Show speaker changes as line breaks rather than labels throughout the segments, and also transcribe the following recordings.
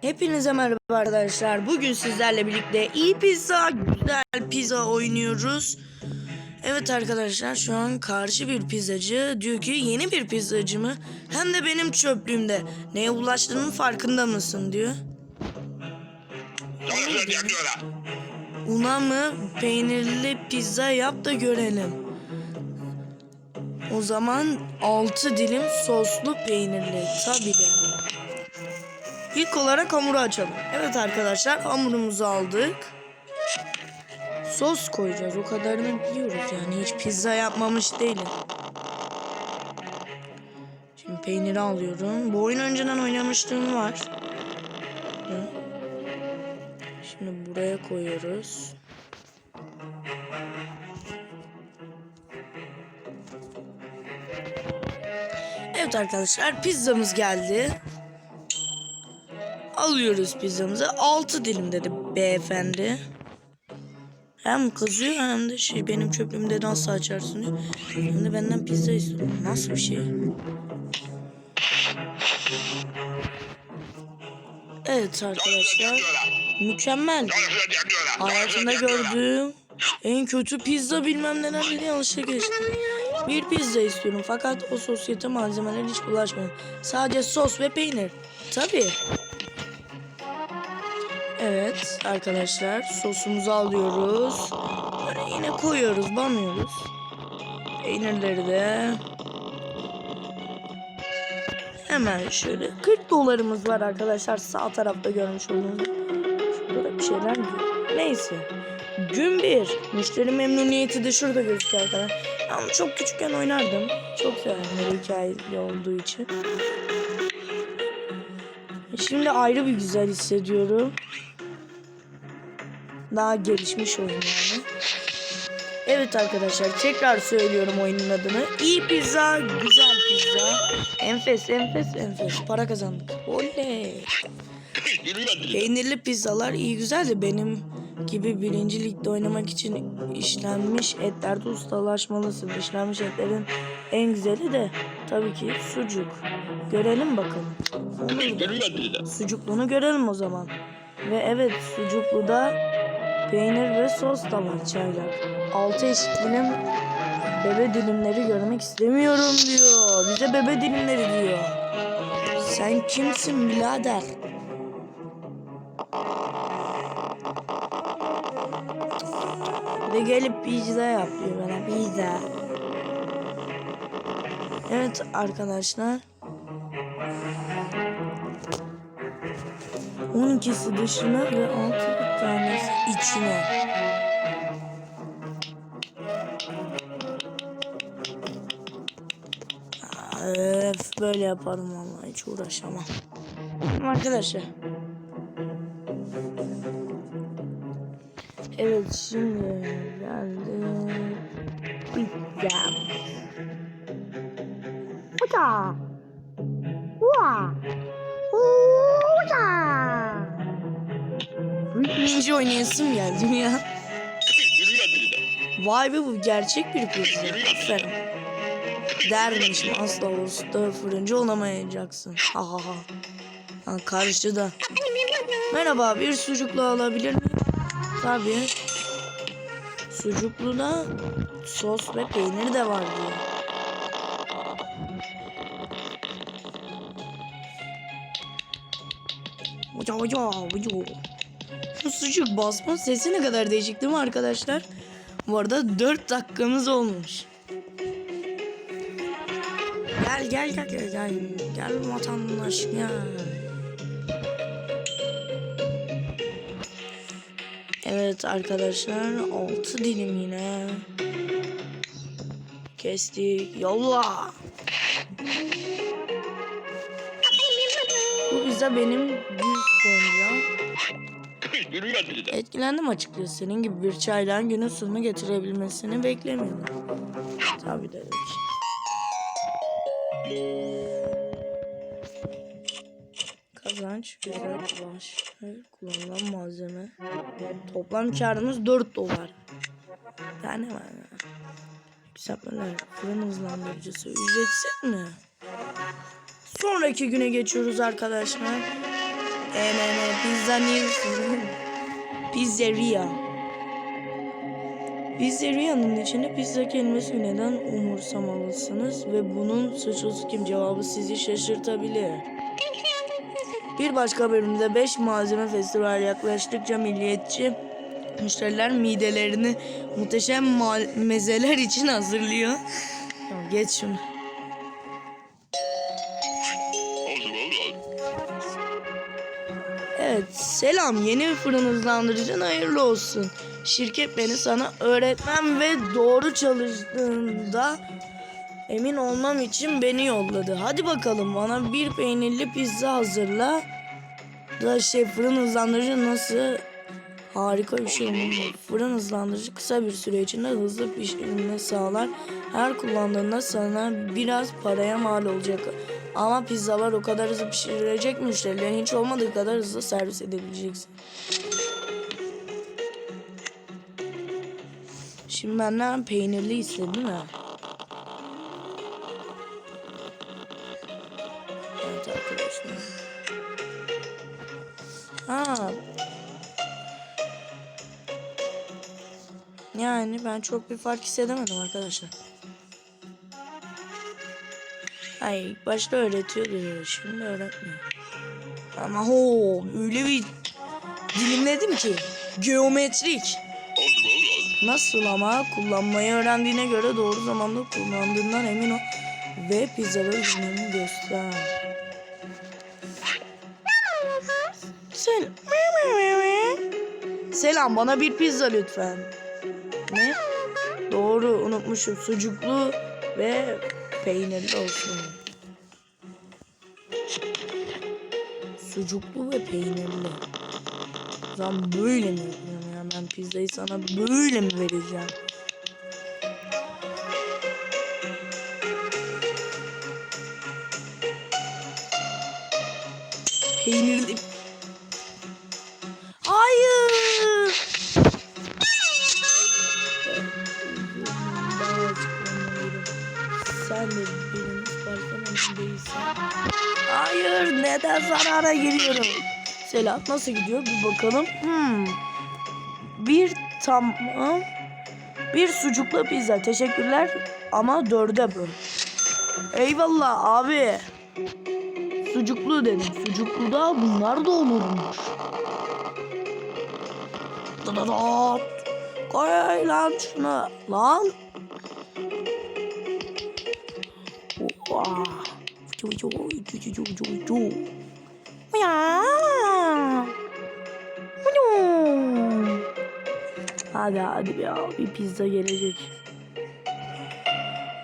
Hepinize merhaba arkadaşlar. Bugün sizlerle birlikte iyi pizza, güzel pizza oynuyoruz. Evet arkadaşlar şu an karşı bir pizzacı diyor ki yeni bir pizzacı mı? Hem de benim çöplüğümde. Neye ulaştığının farkında mısın diyor. Una mı peynirli pizza yap da görelim. O zaman 6 dilim soslu peynirli tabii de. İlk olarak hamuru açalım. Evet arkadaşlar hamurumuzu aldık. Sos koyacağız. O kadarını biliyoruz yani. Hiç pizza yapmamış değilim. Şimdi peyniri alıyorum. Bu oyun önceden oynamışlığım var. Şimdi buraya koyuyoruz. Evet arkadaşlar pizzamız geldi. Alıyoruz pizzamızı. 6 dilim dedi beyefendi. Hem kızıyor hem de şey benim çöplüğümde nasıl açarsın diyor. Hem de benden pizza istiyor. Nasıl bir şey? Evet arkadaşlar. Mükemmel. Hayatımda gördüğüm en kötü pizza bilmem neler dedi yanlışlıkla geçti. Bir pizza istiyorum fakat o sosyete malzemeleri hiç bulaşmıyor. Sadece sos ve peynir. Tabii. Evet arkadaşlar sosumuzu alıyoruz. Böyle yine koyuyoruz, banıyoruz. Peynirleri de Hemen şöyle 40 dolarımız var arkadaşlar sağ tarafta görmüş olduğunuz gibi. Şurada bir şeyler diyor. Neyse. Gün bir. Müşteri memnuniyeti de şurada gözüküyor arkadaşlar. Ama çok küçükken oynardım. Çok severim böyle hikayeli olduğu için. Şimdi ayrı bir güzel hissediyorum. Daha gelişmiş oyun yani. Evet arkadaşlar tekrar söylüyorum oyunun adını. İyi pizza, güzel pizza. Enfes, enfes, enfes. Para kazandık. Oley. Peynirli pizzalar iyi güzel de benim gibi birinci ligde oynamak için işlenmiş etlerde ustalaşmalısın. İşlenmiş etlerin en güzeli de tabii ki sucuk. Görelim bakalım. Sucukluğunu görelim o zaman. Ve evet sucuklu da peynir ve sos çaylak. Altı eşit dilim bebe dilimleri görmek istemiyorum diyor. Bize bebe dilimleri diyor. Sen kimsin birader? Ve gelip pizza yapıyor bana pizza. Evet arkadaşlar. 12'si dışına ve 6 tanesi içine. Öf, böyle yaparım vallahi hiç uğraşamam. Arkadaşlar. Evet şimdi geldi. Pizza. Uta. Ua. Uta. Ninja oynayasım geldi ya. Vay be bu gerçek bir pizza. Aferin. Dermişim asla usta fırıncı olamayacaksın. Ha ha ha. Ha, karıştı da. Merhaba bir sucuklu alabilir miyim? Tabii. Sucuklu da sos ve peynir de var diyor. Uca uca uca. Şu sucuk basma sesi ne kadar değişik değil mi arkadaşlar? Bu arada 4 dakikamız olmuş. Gel gel gel gel gel. Gel vatandaş gel. Evet arkadaşlar 6 dilim yine. Kestik. Yolla. Bu pizza benim 100 koyacağım. Etkilendim açıkçası. Senin gibi bir çaylağın günün sonunu getirebilmesini beklemiyordum. Tabii dedik. Kazanç güzel ulaş. Kullanılan malzeme. Toplam karımız 4 dolar. Yani var ya. Yükseltmeler. Fırın hızlandırıcısı. Ücretsiz mi? Sonraki güne geçiyoruz arkadaşlar. Enene pizza news. Pizzeria. Pizzeria'nın içinde pizza kelimesini neden umursamalısınız ve bunun suçlusu kim cevabı sizi şaşırtabilir. Bir başka bölümde 5 malzeme festivali yaklaştıkça milliyetçi müşteriler midelerini muhteşem mezeler için hazırlıyor. Geç şunu. Selam yeni fırın hızlandırıcın hayırlı olsun. Şirket beni sana öğretmem ve doğru çalıştığında emin olmam için beni yolladı. Hadi bakalım bana bir peynirli pizza hazırla. Da şey fırın hızlandırıcı nasıl harika bir şey olmalı. Fırın hızlandırıcı kısa bir süre içinde hızlı pişirilmeni sağlar. Her kullandığında sana biraz paraya mal olacak. Ama pizzalar o kadar hızlı pişirilecek müşterilerin hiç olmadığı kadar hızlı servis edebileceksin. Şimdi benden peynirli istedi mi? Evet arkadaşlar. Ha. Yani ben çok bir fark hissedemedim arkadaşlar. Ay başta öğretiyordu şimdi öğretmiyor. Ama ho öyle bir dilimledim ki geometrik. Nasıl ama kullanmayı öğrendiğine göre doğru zamanda kullandığından emin ol ve pizzaları ürünlerini göster. Sen Selam bana bir pizza lütfen. Ne? Doğru unutmuşum. Sucuklu ve peynirli olsun. Sucuklu ve peynirli. Zaman böyle mi yapıyorum ya? Ben pizzayı sana böyle mi vereceğim? Peynirli. Benim. Hayır neden zarara giriyorum? Selam nasıl gidiyor bir bakalım. Hmm. Bir tamam. Bir sucuklu pizza teşekkürler ama dörde böl. Eyvallah abi. Sucuklu dedim. Sucuklu da bunlar da olurmuş. Dıdıdıt. Koy lan şunu. Lan. Cu cu. Hadi hadi ya bir pizza gelecek.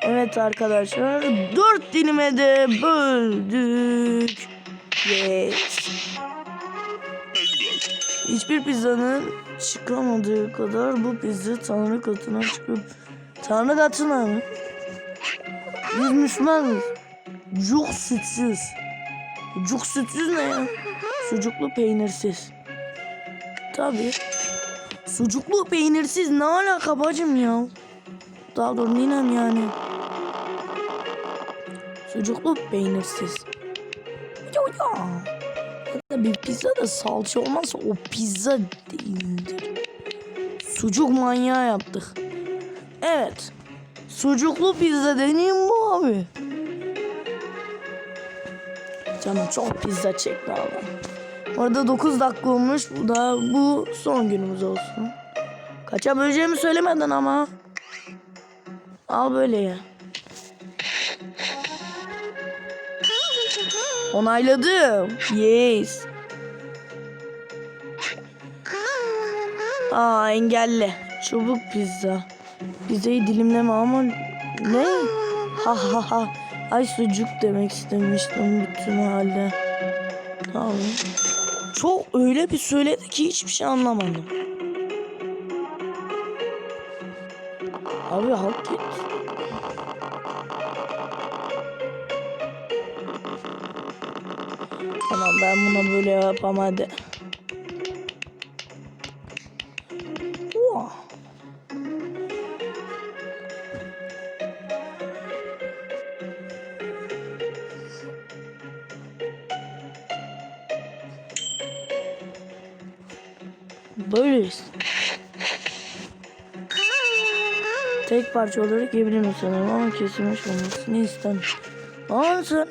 Evet arkadaşlar dört dilime de böldük. Yes. Hiçbir pizzanın çıkamadığı kadar bu pizza Tanrı katına çıkıp Tanrı katına mı? Biz Müslümanız. Cuk sütsüz. Cuk sütsüz ne ya? Sucuklu peynirsiz. Tabii. Sucuklu peynirsiz ne alaka bacım ya? Daha doğru ninem yani. Sucuklu peynirsiz. Ya ya. Hatta bir pizza da salça olmazsa o pizza değildir. Sucuk manyağı yaptık. Evet. Sucuklu pizza deneyim bu abi. Canım çok pizza çekti ama. Orada 9 dakika olmuş. Bu da bu son günümüz olsun. Kaça böleceğimi söylemedin ama. Al böyle ya. Onayladım. Yes. Aa engelle. Çubuk pizza. Pizzayı dilimleme ama ne? Ha ha ha. Ay sucuk demek istemiştim bütün halde. Tamam. Çok öyle bir söyledi ki hiçbir şey anlamadım. Abi halt git. Tamam ben buna böyle yapamam Böyleyiz. Tek parça olarak yiyebilirim sanırım ama kesilmiş olmasını istemem. Sen...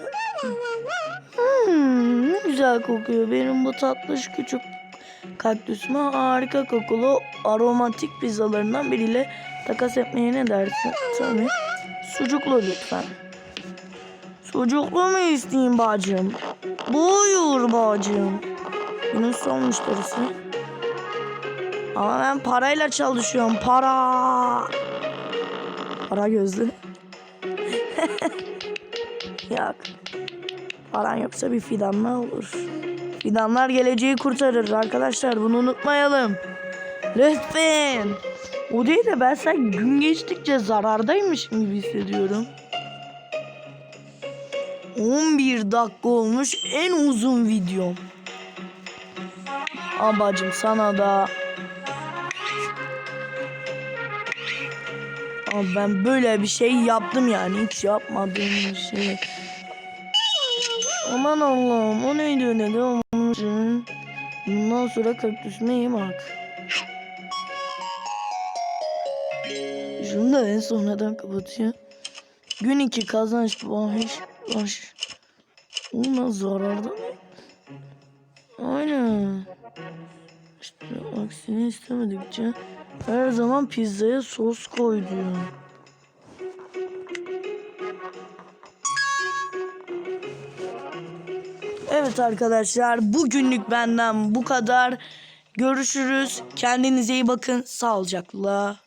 Hmm, ne güzel kokuyor. Benim bu tatlış küçük kaktüsüme harika kokulu aromatik pizzalarından biriyle takas etmeye ne dersin? Tabii. Sucuklu lütfen. Sucuklu mu isteyeyim bacım? Buyur bacım. Günün son müşterisi. Ama ben parayla çalışıyorum. Para. Para gözlü. Yok. Paran yoksa bir fidanla olur. Fidanlar geleceği kurtarır arkadaşlar. Bunu unutmayalım. Lütfen. O değil de ben sen gün geçtikçe zarardaymışım gibi hissediyorum. 11 dakika olmuş en uzun videom. Abacım sana da Ama ben böyle bir şey yaptım yani hiç yapmadığım bir şey. Aman Allah'ım o neydi öyle de için. Bundan sonra kaktüsüme iyi bak. Şunu da en sonradan kapatıyor. Gün iki kazanç baş baş. Ona zararda istemedikçe her zaman pizzaya sos koy diyor. Evet arkadaşlar bugünlük benden bu kadar. Görüşürüz. Kendinize iyi bakın. Sağlıcakla.